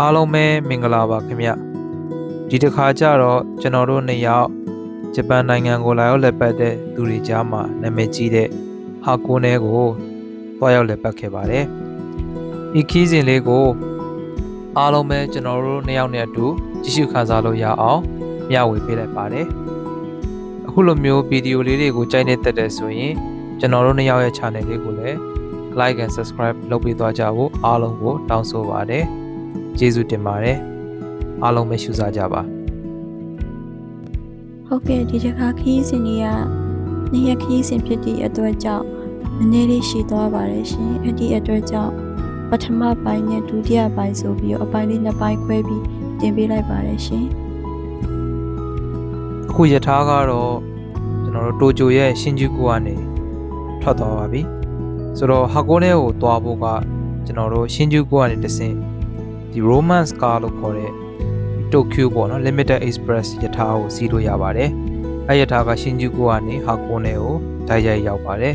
အားလုံးပဲမင်္ဂလာပါခင်ဗျဒီတစ်ခါကျတော့ကျွန်တော်တို့နှစ်ယောက်ဂျပန်နိုင်ငံကိုလာရောက်လက်ပတ်တဲ့သူတွေကြားမှာနာမည်ကြီးတဲ့ဟာကိုနဲကိုတွားရောက်လက်ပတ်ခဲ့ပါတယ်ဒီခီးစဉ်လေးကိုအားလုံးပဲကျွန်တော်တို့နှစ်ယောက်နဲ့အတူကြည့်ရှုခန်းစားလို့ရအောင်မျှဝေပေးလိုက်ပါတယ်အခုလိုမျိုးဗီဒီယိုလေးတွေကိုကြိုက်နေတတ်တဲ့ဆိုရင်ကျွန်တော်တို့နှစ်ယောက်ရဲ့ channel လေးကိုလည်း like and subscribe လုပ်ပေးသွားကြဖို့အားလုံးကိုတောင်းဆိုပါတယ် ကျေးဇူးတင်ပါတယ်အားလုံးပဲရှုစားကြပါဟုတ်ကဲ့ဒီတစ်ခါခီးစဉ်တွေကနေ့ရက်ခီးစဉ်ဖြစ်သည့်အတွက်ကြောင့်နည်းနည်းလေးရှည်သွားပါတယ်ရှင်အဲ့ဒီအတွက်ကြောင့်ပထမပိုင်းနဲ့ဒုတိယပိုင်းဆိုပြီးတော့အပိုင်းလေးနှစ်ပိုင်းခွဲပြီးတင်ပေးလိုက်ပါတယ်ရှင်အခုယထာကတော့ကျွန်တော်တို့တိုဂျိုရဲ့ရှင်ဂျူကူကနေထွက်သွားပါပြီဆိုတော့ဟာကိုနဲကိုသွားဖို့ကကျွန်တော်တို့ရှင်ဂျူကူကနေတဆင့် ဒီ romance car လို့ခေါ်တဲ့တိုကျိုပေါ့နော် limited express ယထာကိုစီးလို့ရပါတယ်အဲယထာကရှင်ဂျူကူကနေဟာကိုနဲကိုတိုက်ရိုက်ရောက်ပါတယ်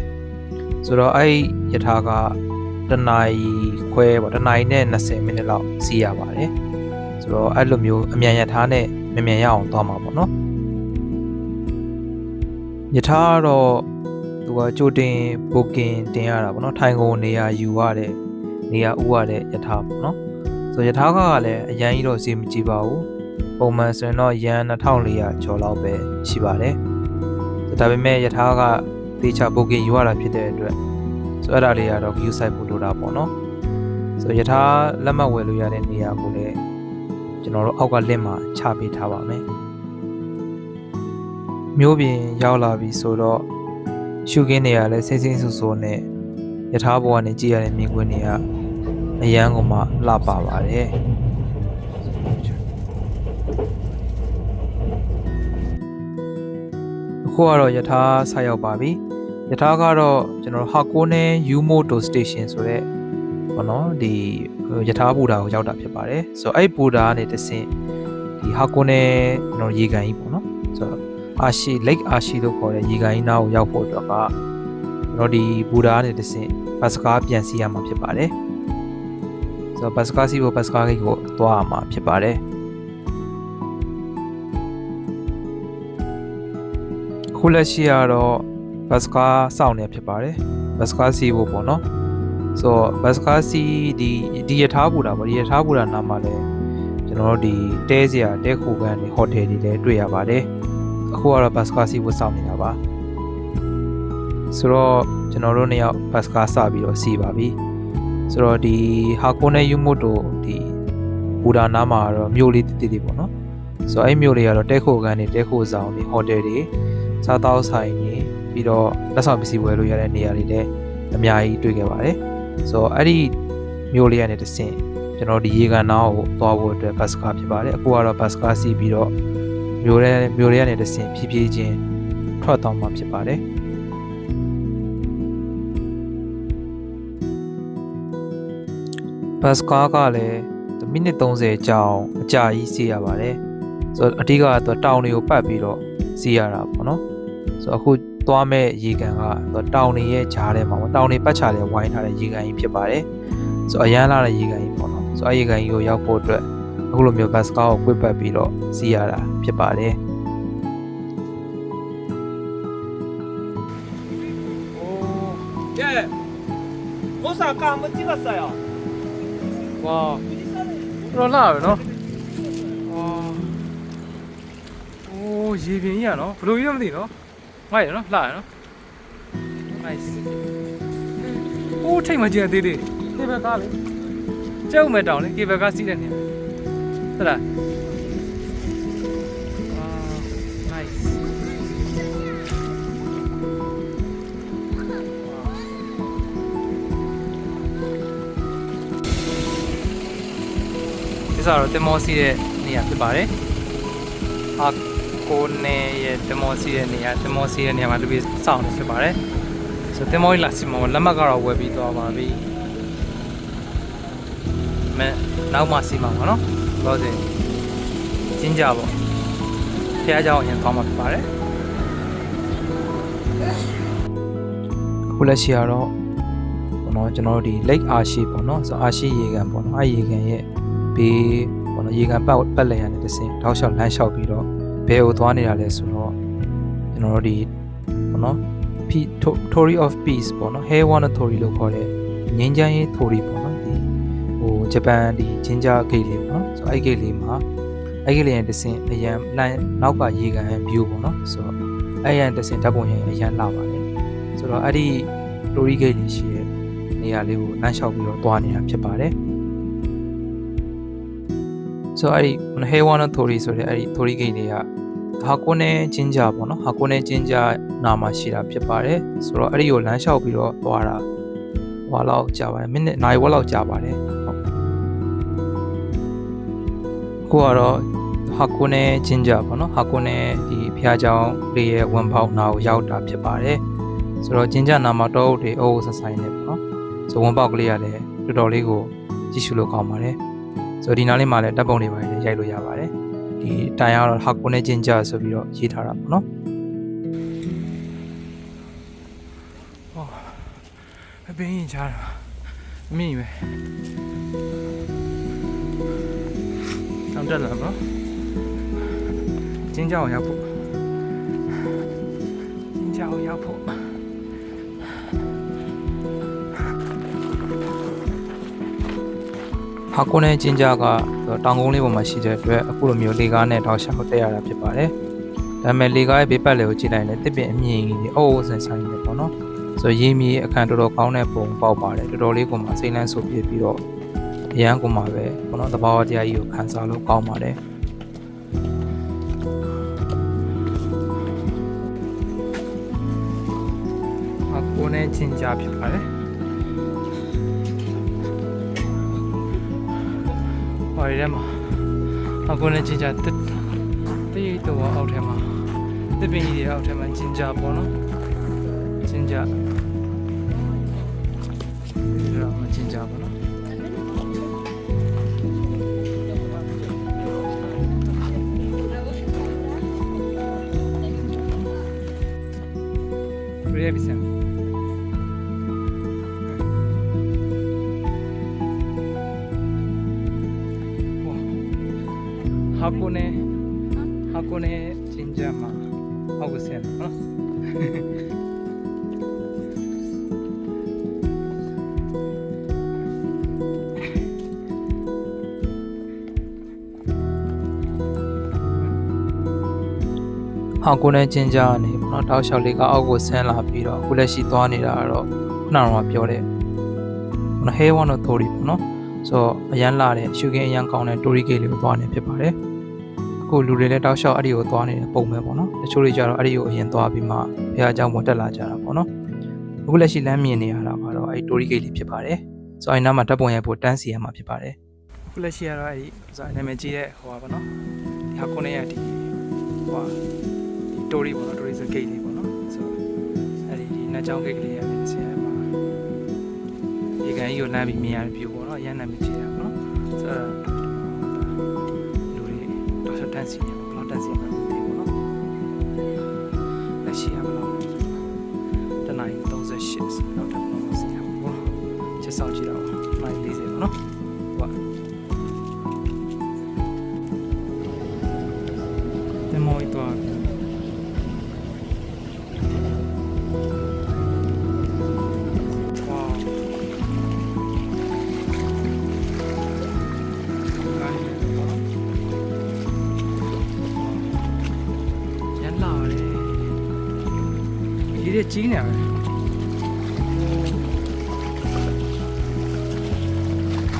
ဆိုတော့အဲယထာကတနာရီခွဲပေါ့တနာရီနဲ့20မိနစ်လောက်စီးရပါတယ်ဆိုတော့အဲ့လိုမျိုးအမြန်ယထာနဲ့မြန်မြန်ရအောင်သွားမှာပေါ့နော်ယထာကတော့သူကကြိုတင် booking တင်ရတာပေါ့နော်ထိုင်ကုန်နေရာယူရတဲ့နေရာဥရတဲ့ယထာပေါ့နော် ဆိုယထာကလည်းအရန်ကြီးတော့ဈေးမကြည့်ပါဘူးပုံမှန်ဆိုရင်တော့ရန်2400ကျော်လောက်ပဲရှိပါတယ်ဒါပေမဲ့ယထာကတေချာ booking ယူရတာဖြစ်တဲ့အတွက်ဆိုအဲ့ဒါလေးကတော့ view site ပို့လို့တာပေါ့နော်ဆိုယထာလက်မှတ်ဝယ်လို့ရတဲ့နေရာကိုလည်းကျွန်တော်တို့အောက်က link မှာချပေးထားပါမယ်မျိုးပြင်ရောက်လာပြီဆိုတော့ရှုခင်းနေရလဲစိတ်စိတ်ဆူဆူနဲ့ယထာဘောကနေကြည့်ရတဲ့မြင်ကွင်းတွေက အရန်ကမှလှပပါတယ်အခုကတော့ယထာဆက်ရောက်ပါပြီယထာကတော့ကျွန်တော်ဟာကိုနဲယူမိုတိုစတေရှင်ဆိုတဲ့ဘောနော်ဒီယထာဘူတာကိုရောက်တာဖြစ်ပါတယ်ဆိုတော့အဲ့ဘူတာကနေတဆင့်ဒီဟာကိုနဲကျွန်တော်ရေကန်ကြီးပေါ့နော်ဆိုတော့အာရှိ lake အာရှိလို့ခေါ်တဲ့ရေကန်ကြီးနားကိုရောက်ဖို့အတွက်ကကျွန်တော်ဒီဘူဒါနဲ့တဆင့်ဘတ်စကားပြန်စီရမှာဖြစ်ပါတယ် ဆိုတော့ဘတ်စကားစီဖို့ဘတ်စကားဂိတ်ကိုသွားရမှာဖြစ်ပါတယ်ခုလက်ရှိကတော့ဘတ်စကားစောင့်နေဖြစ်ပါတယ်ဘတ်စကားစီဖို့ပေါ့နော်ဆိုတော့ဘတ်စကားစီဒီဒီရထားဘူဒါပေါ့ဒီရထားဘူဒါနားမှာလည်းကျွန်တော်တို့ဒီတဲစရာတဲခိုကန်တွေဟိုတယ်တွေလည်းတွေ့ရပါတယ်အခုကတော့ဘတ်စကားစီးဖို့စောင့်နေတာပါဆိုတော့ကျွန်တော်တို့နှစ်ယောက်ဘတ်စကားစပြီးတော့စီးပါပြီ ဆိုတော့ဒီဟာကိုနဲ့ယူမိုတိုဒီဘူဒါနာမှာတော့မြို့လေးတည်တည်ပေါ့နော်ဆိုတော့အဲ့မြို့လေးကတော့တဲခိုကန်တွေတဲခိုဆောင်တွေဟိုတယ်တွေစားတောက်ဆိုင်တွေပြီးတော့လက်ဆောင်ပစ္စည်းဝယ်လို့ရတဲ့နေရာတွေလည်းအများကြီးတွေ့ခဲ့ပါတယ်ဆိုတော့အဲ့ဒီမြို့လေးကနေတဆင့်ကျွန်တော်ဒီရေကန်နားကိုသွားဖို့အတွက်ဘတ်စကားဖြစ်ပါတယ်အခုကတော့ဘတ်စကားစီးပြီးတော့မျိုးရဲမျိုးရဲကနေတဆင့်ဖြည်းဖြည်းချင်းထွက်သွားမှာဖြစ်ပါတယ် ဘတ်စကားကလည်းမိနစ်30ကြောင်းအကြာကြီးစီးရပါတယ်ဆိုတော့အဓိကကတောင်တွေကိုပတ်ပြီးတော့စီးရတာပေါ့နော်ဆိုတော့အခုသွားမဲ့ရေကန်ကတောင်တွေရဲ့ဂျားထဲမှာပေါ့တောင်တွေပတ်ချာတွေဝိုင်းထားတဲ့ရေကန်ကြီးဖြစ်ပါတယ်ဆိုတော့အရန်လာတဲ့ရေကန်ကြီးပေါ့နော်ဆိုတော့ရေကန်ကြီးကိုရောက်ဖို့အတွက်အခုလိုမျိုးဘတ်စကားကိုကွေ့ပတ်ပြီးတော့စီးရတာဖြစ်ပါတယ်おーで誤差か間違ったよ ဝါတော်လာပဲနော်အော်အိုးရေပြင်ကြီးอ่ะနော်ဘယ်လိုကြီးလဲမသိနော်ငှိုက်ရနော်လှရနော် nice အိုးထိတ်မကျန်သေးသေးကေဘယ်ကားလေကျုပ်မဲ့တောင်လေကေဘယ်ကားစီးတဲ့နေဟုတ်လား ဒီစားတော့တင်မောစီးတဲ့နေရာဖြစ်ပါတယ်။အာကိုနေရဲ့တင်မောစီးတဲ့နေရာတင်မောစီးတဲ့နေရာမှာလူကြီးစောင့်နေဖြစ်ပါတယ်။ဆိုတင်မောကြီးလာစီမောလက်မှတ်ကတော့ဝယ်ပြီးသွားပါပြီ။မဲနောက်မှစီမှာပါနော်။တော့စင်ကျင်းကြပေါ့။ဖះเจ้าအရင်သွားမှာဖြစ်ပါတယ်။ခုလက်ရှိကတော့ဘောနော်ကျွန်တော်တို့ဒီ Lake Archie ပေါ့နော်ဆိုအာရှိရေကန်ပေါ့နော်အဲရေကန်ရဲ့ ဘေးပေါ့နော်ရေကန်ပတ်ပတ်လည်ရတဲ့တစ်စင်တောက်လျှောက်လမ်းလျှောက်ပြီးတော့ဘယ်ကိုသွားနေတာလဲဆိုတော့ကျွန်တော်တို့ဒီပေါ့နော် P Theory of Peace ပေါ့နော် Heiwan Theory လို့ခေါ်တဲ့ငြိမ်းချမ်းရေး theory ပေါ့နော်ဒီဟိုဂျပန်ဒီဂျင်ဂျာဂိတ်လေးပေါ့နော်ဆိုတော့အဲ့ဂိတ်လေးမှာအဲ့ဂိတ်လေးရဲ့တစ်စင်အရန်လမ်းနောက်ကရေကန် view ပေါ့နော်ဆိုတော့အဲ့ရန်တစ်စင်ဓာတ်ပုံရင်အရန်လာပါတယ်ဆိုတော့အဲ့ဒီ theory gate လေးရှိတဲ့နေရာလေးကိုလမ်းလျှောက်ပြီးတော့သွားနေတာဖြစ်ပါတယ် ဆိုတော့အဲ့ဒီ Heiwan Theory ဆိုတဲ့အဲ့ဒီ theory gate လေးကဟာကိုနဲဂျင်ဂျာပေါ့နော်ဟာကိုနဲဂျင်ဂျာနာမှာရှိတာဖြစ်ပါတယ်ဆိုတော့အဲ့ဒီကိုလမ်းလျှောက်ပြီးတော့သွားတာဟွာလောက်ကြာပါတယ်မိနစ်နိုင်ဝက်လောက်ကြာပါတယ်ဟုတ်ကိုကတော့ဟာကိုနဲဂျင်ဂျာပေါ့နော်ဟာကိုနဲဒီဖျားချောင်းလေးရဲ့ဝန်ပေါက်နာကိုရောက်တာဖြစ်ပါတယ်ဆိုတော့ဂျင်ဂျာနာမှာတော့တွေအိုးဆက်ဆိုင်နေပေါ့နော်ဆိုဝန်ပေါက်ကလေးကလည်းတော်တော်လေးကိုကြည့်ရှုလို့ကောင်းပါတယ် ဆိုတော့ဒီနားလေးမှာလည်းတပ်ပုံတွေပါရိုက်လို့ရပါတယ်ဒီတိုင်ကတော့ဟာကိုနဲဂျင်ဂျာဆိုပြီးတော့ရေးထားတာပေါ့နော်အပင်းရင်ချားတာမြင့်ပဲတောင်းတက်လာနော်ကျင်းကြောင်ရောက်ဖို့ကျင်းကြောင်ရောက်ဖို့ ဟာကိုနဲ့ကျင်းကြကတောင်ကုန်းလေးပေါ်မှာရှိတဲ့အတွက်အခုလိုမျိုးလေကားနဲ့တောက်လျှောက်တက်ရတာဖြစ်ပါတယ်ဒါပေမဲ့လေကားရဲ့ဘေးပတ်လည်ကိုကြည့်လိုက်ရင်လည်းတစ်ပင်အမြင့်ကြီးအုပ်အုပ်ဆန်ဆန်နေပေါ့နော်ဆိုတော့ရေမြေအခန်းတော်တော်ကောင်းတဲ့ပုံပေါက်ပါတယ်တော်တော်လေးကိုမှစိတ်လန်းဆိုပြပြီးတော့အရန်ကိုမှပဲဘောနော်တဘာဝတရားကြီးကိုခံစားလို့ကောင်းပါတယ်အကိုနဲ့ချင်းကြဖြစ်ပါတယ် တွေထဲမှာအကုန်လုံးဂျင်ဂျာတစ်တိတ်တော့အောက်ထဲမှာတစ်ပင်ကြီးတွေအောက်ထဲမှာဂျင်ဂျာပေါ့နော်ဂျင်ဂျာဒီလိုမှဂျင်ဂျာပေါ့နော်ပြည့်ပြီစံ 箱根箱根神社まあ青瀬のかなဟောင်ကိုနဲ့ချင်းကြကနေပေါ့နော်တောက်လျှောက်လေးကအောက်ကိုဆင်းလာပြီးတော့အခုလက်ရှိသွားနေတာကတော့ခုနကတော့ပြောတဲ့ဟဲဝမ်တို့တိုရီပေါ့နော်ဆိုတော့အရန်လာတဲ့ရှူကင်းအရန်ကောင်းတဲ့တိုရီဂိတ်လေးကိုသွားနေဖြစ်ပါတယ် အခုလူတွေလည်းတောက်လျှောက်အဲ့ဒီကိုသွားနေတဲ့ပုံပဲပေါ့နော်တချို့တွေကျတော့အဲ့ဒီကိုအရင်သွားပြီးမှဘုရားကျောင်းပေါ်တက်လာကြတာပေါ့နော်အခုလက်ရှိလမ်းမြင်နေရတာကတော့အဲ့ဒီ story gate လေးဖြစ်ပါတယ်ဆိုတော့အဲ့နားမှာဓာတ်ပုံရိုက်ဖို့တန်းစီရမှာဖြစ်ပါတယ်အခုလက်ရှိကတော့အဲ့ဒီဆိုတော့နာမည်ကြီးတဲ့ဟိုပါပေါ့နော်ဒီဟာကိုနဲ့ရဒီဟိုပါ story ပေါ့နော် story ဆို gate လေးပေါ့နော်ဆိုတော့အဲ့ဒီဒီနှစ်ချောင်း gate လေးရပြီးဆရာမှာဒီကန်ကြီးကိုလမ်းပြီးမြင်ရတဲ့ view ပေါ့နော်အရန်နာမည်ကြီးတာပေါ့နော်ဆိုတော့လူတွေ တော့ဆက်တန်းစီနေပေါ့ဘယ်လောက်တန်းစီရမှာမသိဘူးပေါ့နော်လက်ရှိရမလို့တနင်္လာ38နောက်ထပ်တော့စီရမှာပေါ့ချက်ဆောင်ကြည့်တော့မိုင်40ပေါ့နော် ဒီရကြီးနေတယ်။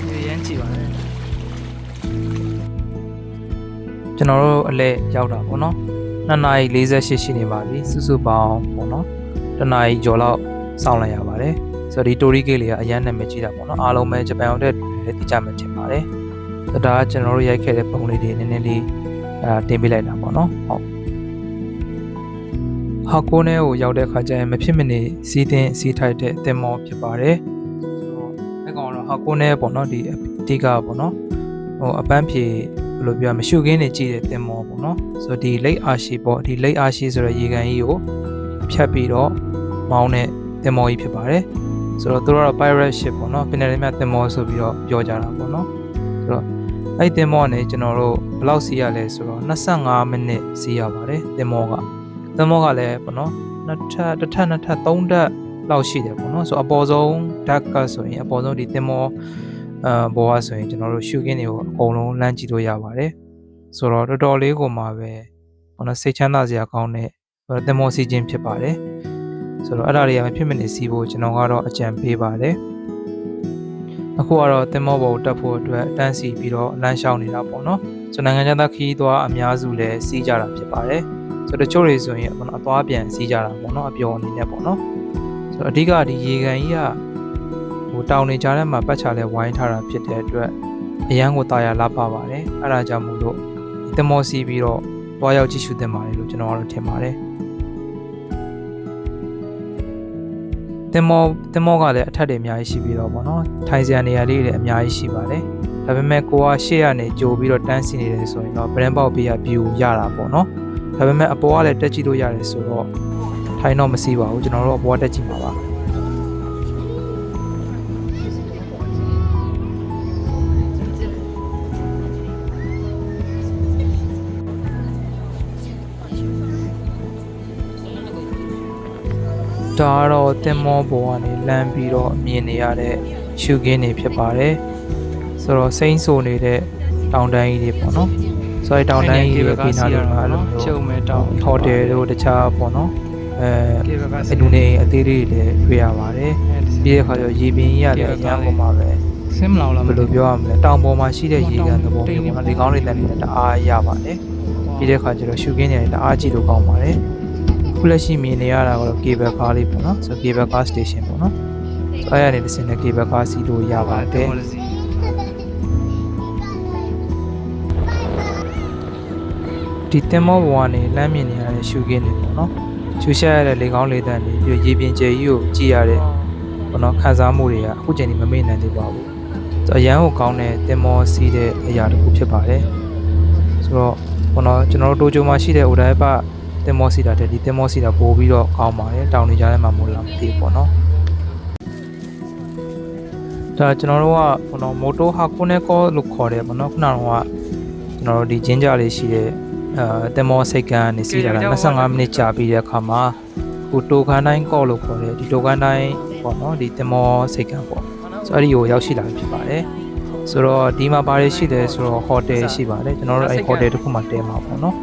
ဒီရန်ကြည့်ပါလေ။ကျွန်တော်တို့အလဲရောက်တာပေါ့နော်။2နာရီ48ရှိနေပါပြီ။စုစုပေါင်းပေါ့နော်။1နာရီကျော်လောက်စောင့်လိုက်ရပါတယ်။ဆိုတော့ဒီ Tory Gate လေးကအရန်နာမည်ကြီးတာပေါ့နော်။အားလုံးပဲဂျပန်အောင်တဲ့လူတွေလည်းသိကြမှထင်ပါတယ်။ဆိုတော့ဒါကကျွန်တော်တို့ရိုက်ခဲ့တဲ့ပုံလေးတွေနည်းနည်းလေးအဲတင်ပေးလိုက်တာပေါ့နော်။ဟုတ်။ ဟာကိုနဲကိုရောက်တဲ့အခါကျရင်မဖြစ်မနေစီးတင်စီးထိုက်တဲ့တင်မောဖြစ်ပါတယ်။ဆိုတော့အဲကောင်တော့ဟာကိုနဲပေါ့နော်ဒီအဓိကပေါ့နော်။ဟိုအပန်းဖြေဘယ်လိုပြောမရှုခင်းနေကြည့်တဲ့တင်မောပေါ့နော်။ဆိုတော့ဒီလိတ်အာရှိပေါ့ဒီလိတ်အာရှိဆိုတဲ့ရေကန်ကြီးကိုဖြတ်ပြီးတော့မောင်းတဲ့တင်မောကြီးဖြစ်ပါတယ်။ဆိုတော့သူတို့ကတော့ pirate ship ပေါ့နော်ပင်လယ်ထဲမှာတင်မောဆိုပြီးတော့ပြောကြတာပေါ့နော်။ဆိုတော့အဲ့ဒီတင်မောကနေကျွန်တော်တို့ဘယ်လောက်စီးရလဲဆိုတော့25မိနစ်စီးရပါတယ်တင်မောက တင်မောကလည်းပေါ့နော်နှစ်ထပ်တစ်ထပ်နှစ်ထပ်သုံးထပ်လောက်ရှိတယ်ပေါ့နော်ဆိုတော့အပေါ်ဆုံးဓာတ်ကဆိုရင်အပေါ်ဆုံးဒီတင်မောအာဘောကဆိုရင်ကျွန်တော်တို့ရှုခင်းတွေကိုအကုန်လုံးလမ်းကြည့်လို့ရပါတယ်ဆိုတော့တော်တော်လေးကိုမှပဲပေါ့နော်စိတ်ချမ်းသာစရာကောင်းတဲ့တင်မောစီးခြင်းဖြစ်ပါတယ်ဆိုတော့အဲ့ဒါတွေကမဖြစ်မနေစီးဖို့ကျွန်တော်ကတော့အကြံပေးပါတယ်အခုကတော့တင်မောဘောကိုတက်ဖို့အတွက်တန်းစီပြီးတော့လမ်းလျှောက်နေတာပေါ့နော်ဆိုတော့နိုင်ငံခြားသားခီးသွားအများစုလည်းစီးကြတာဖြစ်ပါတယ် ဆိုတော့တချို့တွေဆိုရင်ပေါ့နော်အသွားပြန်စီးကြတာပေါ့နော်အပျော်အနေနဲ့ပေါ့နော်ဆိုတော့အဓိကဒီရေကန်ကြီးကဟိုတောင်နေကြားထဲမှာပတ်ချလဲဝိုင်းထားတာဖြစ်တဲ့အတွက်အရန်ကိုတာယာလာပါပါတယ်အဲ့ဒါကြောင့်မို့လို့ဒီတင်မောစီးပြီးတော့သွားရောက်ကြည့်ရှုသင့်ပါတယ်လို့ကျွန်တော်ကတော့ထင်ပါတယ်တင်မောတင်မောကလည်းအထက်တွေအများကြီးရှိပြီးတော့ဗောနော်ထိုင်စရာနေရာလေးတွေလည်းအများကြီးရှိပါတယ်ဒါပေမဲ့ကိုကရှေ့ကနေကြိုပြီးတော့တန်းစီနေတယ်ဆိုရင်တော့ brand ပေါက်ပေးရ view ရတာပေါ့နော် ဒါပေမဲ့အပေါ်ကလည်းတက်ကြည့်လို့ရတယ်ဆိုတော့ထိုင်တော့မစီးပါဘူးကျွန်တော်တို့အပေါ်ကတက်ကြည့်မှာပါဒါကတော့တင်မောပေါ်ကနေလမ်းပြီးတော့မြင်နေရတဲ့ရှုခင်းနေဖြစ်ပါတယ်ဆိုတော့စိမ့်ဆိုနေတဲ့တောင်တန်းကြီးတွေပေါ့နော် ဆိုတော့တောင်တန်းကြီးတွေပြင်ထားတယ်မှာလို့ချုပ်မဲ့တောင်းဟိုတယ်တို့တခြားပေါ့နော်အဲကေဘကအလူနေအသေးလေးတွေလည်းတွေ့ရပါတယ်ပြီးတဲ့အခါကျတော့ရေပြင်ကြီးရတယ်အញ្ញမ်းပေါ်မှာပဲဆင်းမလောင်လားဘယ်လိုပြောရမလဲတောင်ပေါ်မှာရှိတဲ့ရေကန်သဘောမျိုးပေါ့နော်လေကောင်းလေးတန်းလေးနဲ့တအားရပါတယ်ပြီးတဲ့အခါကျတော့ရှုခင်းနေတယ်တအားကြည့်လို့ကောင်းပါတယ်ခုလက်ရှိမြင်နေရတာကတော့ cable car လေးပေါ့နော်ဆို cable car station ပေါ့နော်ဆိုအဲ့ရနေတစ်စင်းနဲ့ cable car စီးလို့ရပါတယ် ဒီတင်မောဘဝကနေလမ်းမြင်နေရတဲ့ရှုခင်းတွေပေါ့နော်ရှူရှာရတဲ့လေကောင်းလေတန်းတွေပြီးရေပြင်ကျယ်ကြီးကိုကြည့်ရတဲ့ပေါ့နော်ခံစားမှုတွေကအခုချိန်ကြီးမမေ့နိုင်သေးပါဘူးဆိုတော့အရန်ကိုကောင်းတဲ့တင်မောစီးတဲ့အရာတစ်ခုဖြစ်ပါတယ်ဆိုတော့ပေါ့နော်ကျွန်တော်တို့တိုဂျိုမှာရှိတဲ့အိုဒိုင်ပတင်မောစီးတာတဲ့ဒီတင်မောစီးတာပို့ပြီးတော့ကောင်းပါတယ်တောင်နေကြတဲ့မှာမို့လားမသိဘူးပေါ့နော်ဒါကျွန်တော်တို့ကပေါ့နော်မိုတိုဟာကိုနဲကောလို့ခေါ်တယ်ပေါ့နော်ခုနကတော့ကျွန်တော်တို့ဒီဂျင်းကြလေးရှိတဲ့ အဲတင်မောစိတ်ကန်နေစီးတာက25မိနစ်ကြာပြီးတဲ့အခါမှာဟိုတိုကန်တိုင်းကော့လို့ခေါ်တယ်ဒီတိုကန်တိုင်းပေါ့နော်ဒီတင်မောစိတ်ကန်ပေါ့ဆိုတော့အဲ့ဒီကိုရောက်ရှိလာပြီဖြစ်ပါတယ်ဆိုတော့ဒီမှာဘာတွေရှိတယ်ဆိုတော့ဟိုတယ်ရှိပါတယ်ကျွန်တော်တို့အဲ့ဟိုတယ်တစ်ခုမှတဲမှာပေါ့နော်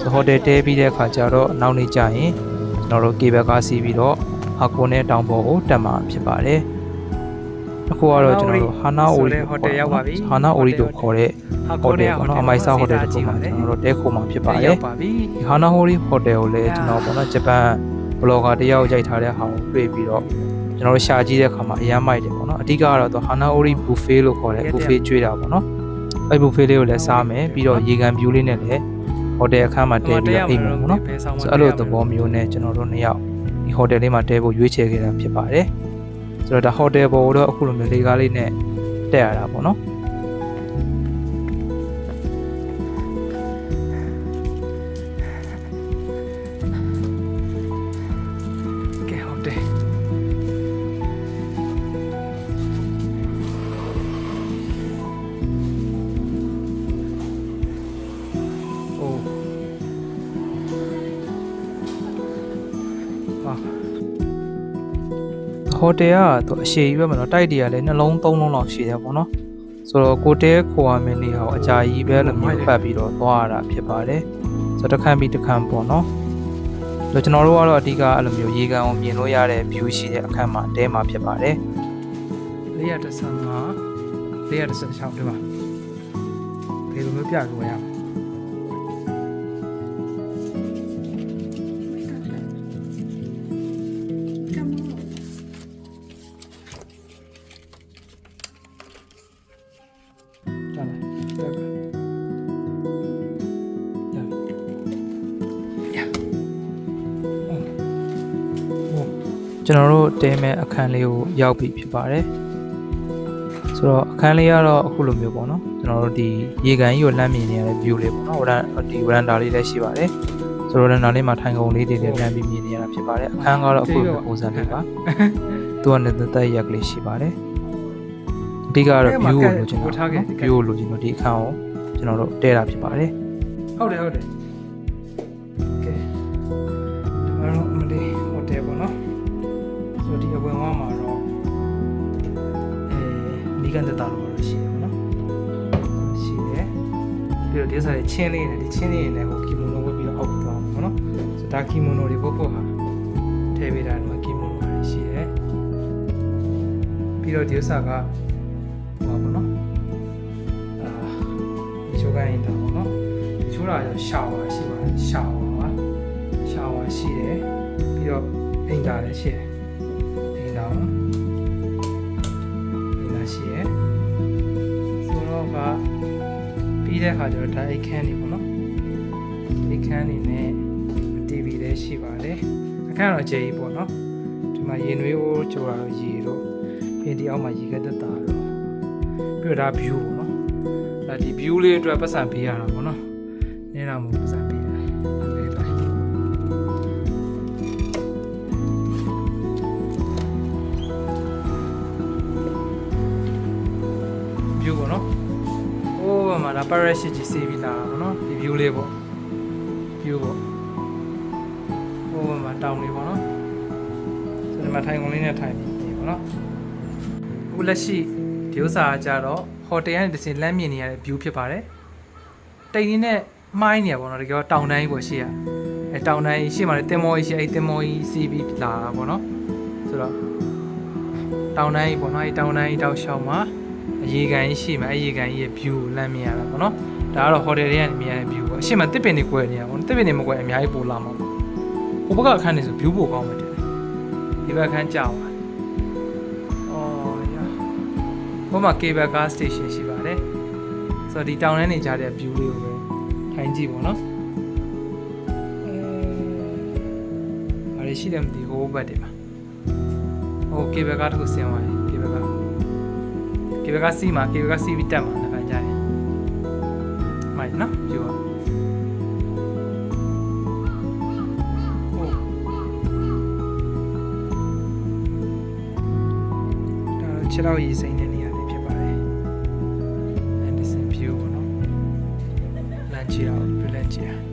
ဆိုဟိုတယ်တဲပြီးတဲ့အခါကျတော့နောက်နေ့ကျရင်ကျွန်တော်တို့ကေဘယ်ကားစီးပြီးတော့ဟာကိုနဲ့တောင်ပေါ်ကိုတက်မှာဖြစ်ပါတယ် အခုကတော့ကျွန်တော်တို့ဟာနာအိုရီဟိုတယ်ရောက်ပါပြီဟာနာအိုရီလို့ခေါ်တဲ့ဟိုတယ်ပေါ့နော်အမိုက်စာဟိုတယ်တစ်ခုမှာကျွန်တော်တို့တဲခိုမှာဖြစ်ပါတယ်ရောက်ပါပြီဒီဟာနာဟိုရီဟိုတယ်ကိုလည်းကျွန်တော်ပေါ့နော်ဂျပန်ဘလော့ဂါတယောက်ရိုက်ထားတဲ့ဟာကိုတွေ့ပြီးတော့ကျွန်တော်တို့ရှာကြည့်တဲ့အခါမှာအရမ်းမိုက်တယ်ပေါ့နော်အဓိကကတော့သူဟာနာဟိုရီဘူဖေးလို့ခေါ်တဲ့ဘူဖေးကျွေးတာပေါ့နော်အဲ့ဘူဖေးလေးကိုလည်းစားမယ်ပြီးတော့ရေကန်ပြူးလေးနဲ့လည်းဟိုတယ်အခန်းမှာတဲပြီးတော့အိမ်မယ်ပေါ့နော်ဆိုအဲ့လိုသဘောမျိုးနဲ့ကျွန်တော်တို့နှစ်ယောက်ဒီဟိုတယ်လေးမှာတဲဖို့ရွေးချယ်ခဲ့တာဖြစ်ပါတယ် ဆိုတော့ဒါဟိုတယ်ပေါ်တော့အခုလိုမျိုးလေကားလေးနဲ့တက်ရတာပေါ့နော် ဟိုတယ်ကသူအရှိကြီးပဲမနော်တိုက်တွေကလည်းနှလုံးသုံးလုံးလောက်ရှိတယ်ပေါ့နော်ဆိုတော့ကိုတဲခိုရမင်းလေးဟာအကြာကြီးပဲလို့မျိုးပတ်ပြီးတော့သွားရတာဖြစ်ပါတယ်ဆိုတော့တစ်ခန့်ပြီးတစ်ခန့်ပေါ့နော်ဆိုတော့ကျွန်တော်တို့ကတော့အဓိကအဲ့လိုမျိုးရေကန်ကိုမြင်လို့ရတဲ့ view ရှိတဲ့အခန်းမှာတဲမှာဖြစ်ပါတယ်435 436ဒီမှာဘယ်လိုမျိုးပြလို့ရမ ကျွန်တော်တို့တဲမဲ့အခန်းလေးကိုရောက်ပြီဖြစ်ပါတယ်ဆိုတော့အခန်းလေးကတော့အခုလိုမျိုးပေါ့နော်ကျွန်တော်တို့ဒီရေကန်ကြီးကိုလမ်းမြင်နေရတဲ့ view လေးပေါ့နော်ဝရန်ဒီဝရန်ဒါလေးလည်းရှိပါတယ်ဆိုတော့ဝရန်ဒါလေးမှာထိုင်ကုန်လေးတွေလည်းလမ်းပြီးမြင်နေရတာဖြစ်ပါတယ်အခန်းကတော့အခုလိုမျိုးပုံစံလေးပါသူကလည်းတက်ရက်ကလေးရှိပါတယ်အဓိကတော့အဲ့မှာ view ကကိုတ်လိုချင်ကိုတာထားခဲ့နော်ကတ် view ကိုလိုချင်လို့ဒီအခန်းကိုကျွန်တော်တို့တဲတာဖြစ်ပါတယ်ဟုတ်တယ်ဟုတ်တယ် အဲမိကန်တက်တာလို့ရှိရပါတော့ရှိတယ်ပြီးတော့ဒီစားချင်းလေးနဲ့ဒီချင်းလေးနဲ့ဟိုကီမိုနိုဝတ်ပြီးတော့အောက်သွားမှာပေါ့နော်ဆိုတော့ဒါကီမိုနိုတွေပုတ်ဖို့ဟာထည့်ပေးတာဒီမှာကီမိုနိုတွေရှိတယ်ပြီးတော့ဒီဥစ္စာကဟိုပါပေါ့နော်အာဒီချိုးကိုင်းတာပေါ့နော်ချိုးတာရောရှာဝါရှိပါတယ်ရှာဝါပါရှာဝါရှိတယ်ပြီးတော့အင်တာလည်းရှိတယ် ပြီးတဲ့အခါကျတော့ဒါအိတ်ခန်းနေပေါ့နော်အိတ်ခန်းနေနဲ့ TV လည်းရှိပါတယ်အခန်းတော့အကျယ်ကြီးပေါ့နော်ဒီမှာရေနွေးအိုးကြော်တာတော့ရေတော့ပြီးဒီအောက်မှာရေကက်တက်တာတော့ပြီးတော့ဒါ view ပေါ့နော်ဒါဒီ view လေးအတွက်ပတ်စံပေးရတာပေါ့နော်နေတာမဟုတ်စမ်းပေးတယ်ဒီတိုင်း view ပေါ့နော်။ အိုးမှာဒါ parachute ကြီးစီးပြီးလာတာပေါ့နော်။ဒီ view လေးပေါ့။ view ပေါ့။အိုးမှာတောင်လေးပေါ့နော်။ဆိုဒီမှာထိုင်ကုန်လေးနဲ့ထိုင်ပြီးပေါ့နော်။အခုလက်ရှိဒီဥစ္စာကကြတော့ဟိုတယ်ကနေတစ်စင်လမ်းမြင်နေရတဲ့ view ဖြစ်ပါတယ်။တိတ်နေနဲ့မှိုင်းနေရပေါ့နော်တကယ်တော့တောင်တိုင်းပေါ့ရှိရ။အဲတောင်တိုင်းရှိမှလည်းတင်မောကြီးရှိအဲတင်မောကြီးစီးပြီးလာတာပေါ့နော်။ဆိုတော့တောင်တိုင်းပေါ့နော်အဲတောင်တိုင်းတောက်လျှောက်မှာအ ရေကန်ကြီးရှိမှာအရေကန်ကြီးရဲ့ view ကိုလမ်းမြင်ရတာပေါ့နော်ဒါကတော့ hotel တွေကနေမြင်ရတဲ့ view ပေါ့အရှိမတစ်ပင်တွေကွယ်နေရပေါ့တစ်ပင်တွေမကွယ်အများကြီးပိုလာမှာပေါ့ဟိုဘက်ကအခန်းနေဆို view ပိုကောင်းမှတယ်ဒီဘက်အခန်းကြောက်ပါအော်ရာဟိုမှာ cable car station ရှိပါတယ်ဆိုတော့ဒီတောင်တန်းနေကြတဲ့ view လေးကိုပဲထိုင်ကြည့်ပေါ့နော်အဲဘာတွေရှိတယ်မသိဘူးဟိုဘက်တွေမှာဟို cable car တစ်ခုဆင်းသွားတယ် cable car ကေဘကစီမှာကေဘကစီပြီးတက်မှာတစ်ခါကြာရင်မိုက်နော်ပြောပါဟုတ်ဒါတော့ခြေထောက်ရည်စိမ့်တဲ့နေရာလေးဖြစ်ပါတယ်။ Anderson view ပေါ့နော်။လမ်းချီအောင်ပြလမ်းချီအောင်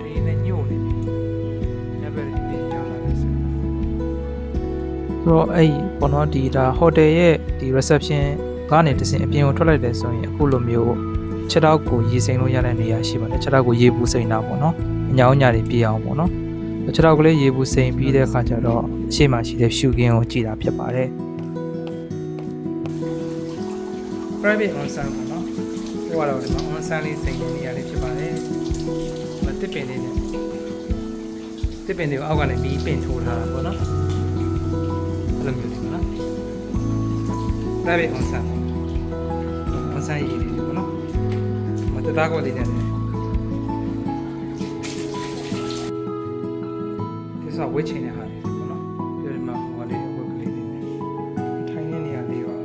ဒီနဲ့ညို့နေပြီ။ညဘက်ပြင်ရောက်လာပြီဆိုဆိုတော့အဲ့ဒီ ပေါ့နော်ဒီဒါဟိုတယ်ရဲ့ဒီ reception ကနေတစ်စင်အပြင်ကိုထွက်လိုက်တယ်ဆိုရင်အခုလိုမျိုးခြေထောက်ကိုရေစိမ်လို့ရတဲ့နေရာရှိပါတယ်ခြေထောက်ကိုရေပူစိမ်တာပေါ့နော်အညာအညာတွေပြအောင်ပေါ့နော်ခြေထောက်ကလေးရေပူစိမ်ပြီးတဲ့အခါကျတော့အရှိမရှိတဲ့ရှုခင်းကိုကြည့်တာဖြစ်ပါတယ် private onsen ပေါ့နော်ဟိုကတော့ဒီမှာ onsen လေးစိတ်နေရလေးဖြစ်ပါတယ်မတစ်ပင်လေးနဲ့တစ်ပင်တွေကိုအောက်ကနေပြီးပင်ထိုးထားတာပေါ့နော်အဲ့လိုမျိုးလေးပေါ့နော် private onsen onsen ရေးလေးပေါ့နော်မတသားကောလေးနဲ့ဒီဆိုဝေးချင်တဲ့ဟာလေးပေါ့နော်ပြီးတော့ဒီမှာဟိုလေးဝက်ကလေးလေးနဲ့ထိုင်နေနေရလေးရော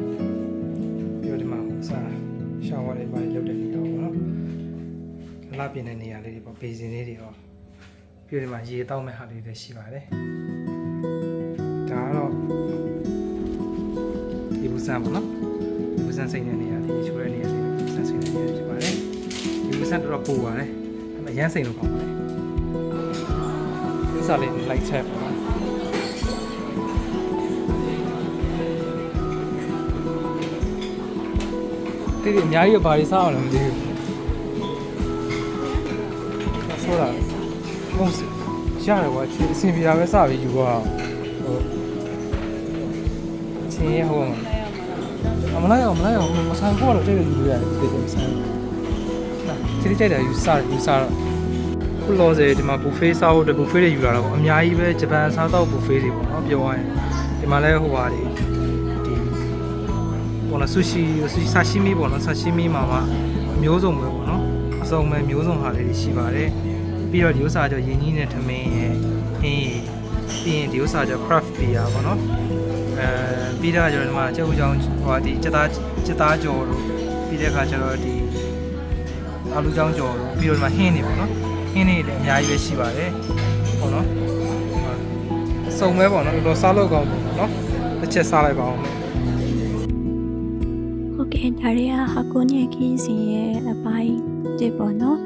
ပြီးတော့ဒီမှာစာရှောင်းဝါတွေပါလောက်တဲ့နေရာပေါ့နော်လှပြင်းတဲ့နေရာလေးတွေပေါ့ဘေးစင်လေးတွေရောပြီးတော့ဒီမှာရေတောက်မဲ့ဟာလေးတွေရှိပါတယ်ဒါကတော့ဒီဘူး ဆန်ပေါ့နော်ဒီဘူးဆန်စိတ်တဲ့နေရာလေးချိုးတဲ့နေရာလေးဒီဘူးဆန်စိတ်တဲ့နေရာဖြစ်ပါတယ်ဒီဘူးဆန်တော့တော့ပို့ပါတယ်အဲ့မှာရမ်းစိတ်လို့ကောင်းပါတယ်ဒီစားလေးလိုက်ချက်ပေါ့နော်တိတိအများကြီးဘာတွေစားအောင်လဲမသိဘူးဆိုတော့ဘုံစရတယ်ကွာအစင်ပြတာပဲစပြီးယူသွားဟိုချင်းရဟိုအ မလိုက်အောင်မလိုက်အောင်မဆိုင်ဖို့တော့တိတ်ယူရတယ်တိတ်မဆိုင်တိတိကြိုက်တယ်ယူစားယူစားတော့ခုလောစေဒီမှာ buffet စားဖို့အတွက် buffet တွေယူလာတော့အများကြီးပဲဂျပန်စားတော့ buffet တွေပေါ့နော်ပြောရရင်ဒီမှာလဲဟိုပါတွေဒီပေါ့နော်ဆူရှီဆူရှီဆာရှိမီပေါ့နော်ဆာရှိမီမှာမှာအမျိုးစုံပဲပေါ့နော်အစုံပဲမျိုးစုံဟာလေးတွေရှိပါတယ်ပြီးတော့ဒီဥစ္စာကြောင့်ယင်းကြီးနဲ့ထမင်းရဲ့ဟင်းရည်ပြီးရင်ဒီဥစ္စာကြောင့် craft beer ပေါ့နော် အဲပြီးတော့ကျွန်တော်ဒီမှာကျုပ်ကြောင်ဟိုဒီစက်သားစက်သားကြော်တို့ပြီးတဲ့အခါကျတော့ဒီအာလူကြောင်ကြော်တို့ပြီးတော့ဒီမှာဟင်းနေပေါ့နော်ဟင်းနေလည်းအများကြီးပဲရှိပါတယ်ပေါ့နော်စုံပဲပေါ့နော်တော်တော်စားလို့ကောင်းတယ်ပေါ့နော်တစ်ချက်စားလိုက်ပါအောင်ကဲဒါတွေကဟာကိုညခီးစီရဲ့အပိုင်းတစ်ပေါ့နော်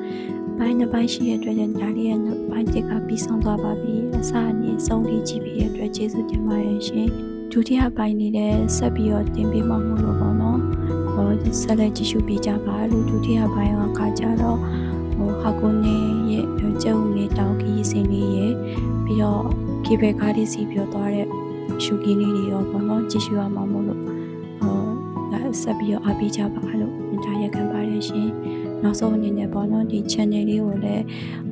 အပိုင်းတစ်ပိုင်းရှိတဲ့အတွက်ကြောင့်ဒါလေးရဲ့နောက်ပိုင်းတစ်ကပြီးဆုံးသွားပါပြီအစအနေဆုံးထိကြည့်ပြီးတဲ့အတွက်ကျေးဇူးတင်ပါတယ်ရှင် ဒုတိယပိုင်းလေးလည်းဆက်ပြီးတော့တင်ပေးမှာမို့လို့ပေါ့နော်ဟောဆက်လက်ကြည့်ရှုပေးကြပါလို့ဒုတိယပိုင်းကခါကြတော့ဟိုဟာကိုနေရဲ့ကျုံနေတောင်ခီးစင်လေးရဲ့ပြီးတော့ကေဘဲကားလေးစီပြီးတော့သွားတဲ့ရှုကင်းလေးတွေရောပေါ့နော်ကြည့်ရှုရမှာမို့လို့ဟောဆက်ပြီးတော့အားပေးကြပါလို့မြင်တာရက်ခံပါတယ်ရှင်။နောက်ဆုံးအနေနဲ့ပေါ့နော်ဒီ channel လေးကိုလည်း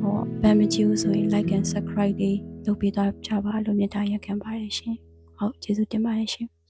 ဟိုဗန်မကြည့်ဘူးဆိုရင် like and subscribe လေးလုပ်ပေးသွားကြပါလို့မြင်တာရက်ခံပါတယ်ရှင်။ ဟုတ်ကျေးဇူးတင်ပါတယ်ရှင်။